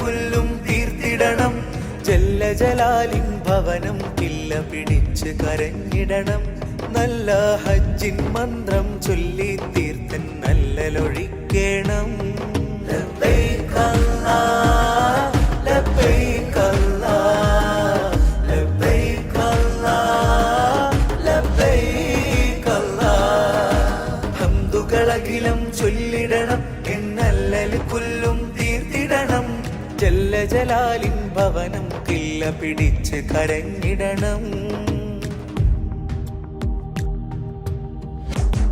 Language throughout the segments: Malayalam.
കൊല്ലും തീർത്തിടണം. ജല്ല ജലാലിൻ ഭവനം ഇല്ല പിടിച്ച് കരഞ്ഞിടണം. നല്ല ഹജ്ജിൻ മന്ത്രം ചൊല്ലി തീർത്തൻ നല്ലലൊഴിക്കേണം. ലബ്ബൈക എന്നല്ലൽ കൊല്ലും തീർത്തിടണം. ജല്ല ജലാലിൻ ഭവനം കില്ല പിടിച്ച് കരഞ്ഞിടണം.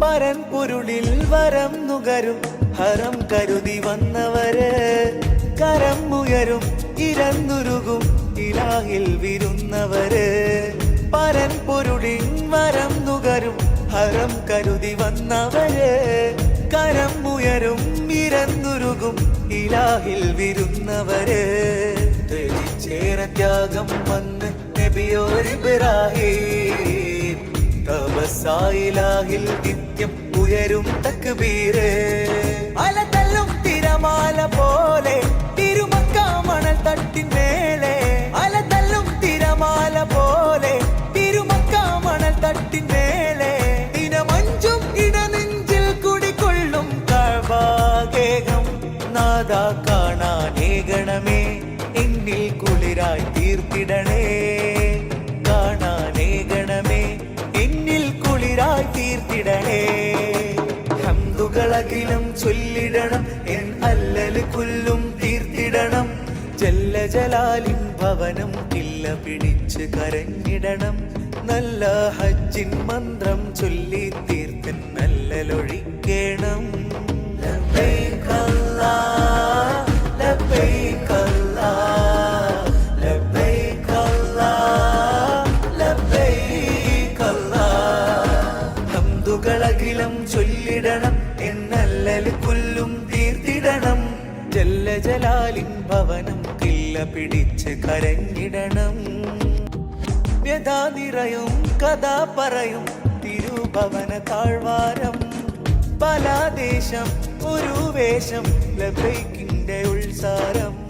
പരൻ പൊരുളിൽ വരം നുകരും ഹരം കരുതി വന്നവര്. കരം ഉയരും ഇരന്നുരുകും ഇലാഹിൽ വിരുന്നവര്. പരൻ പൊരുളിൽ വരം നുകരും ഹരം കരുതി വന്നവര്. ഇലാഹിൽ വിരുന്നവര് ത്യാഗം വന്ന് നബിയോരിബ്രാഹിം തപസായിലാഹിൽ നിത്യം ഉയരും തക്ബീര്. അലതല്ലും തിരമാല പോലെ തിരുമക്കാമണൽ തട്ടിന്മേലെ അലതല്ലും തിരമാല പോലെ തിരുമക്കാമണൽ തട്ടിന്മേലെ ഇനമഞ്ചും ഇടനെഞ്ചിൽ കുടികൊള്ളും കഴവാകേകം നാദ കാണാനേകണമേ എന്നിൽ കുളിരായി തീർത്തിടണേ. കാണാനേകണമേ എന്നിൽ കുളിരായി തീർത്തിടണേ. ഹന്തുകളകിലും ചൊല്ലിടണം എൻ അല്ലല് കൊല്ലും തീർത്തിടണം. ജല്ല ജലാലിൻ ഭവനം ഇല്ല പിടിച്ച് കരഞ്ഞിടണം. നല്ല ഹജ്ജിൻ മന്ത്രം ചൊല്ലി തീർത്തൻ നല്ലലൊഴിക്കേണം ചൊല്ലിടണം എന്നല്ലൽ കൊല്ലും തീർത്തിടണം. ജല്ല ജലാലിൻ ഭവനം കില്ല പിടിച്ച് കരഞ്ഞിടണം. വ്യഥാ നിറയും കഥ പറയും തിരുഭവന താഴ്വാരം. പല ദേശം ഒരു വേഷം ലബൈക്കിന്റെ ഉത്സാരം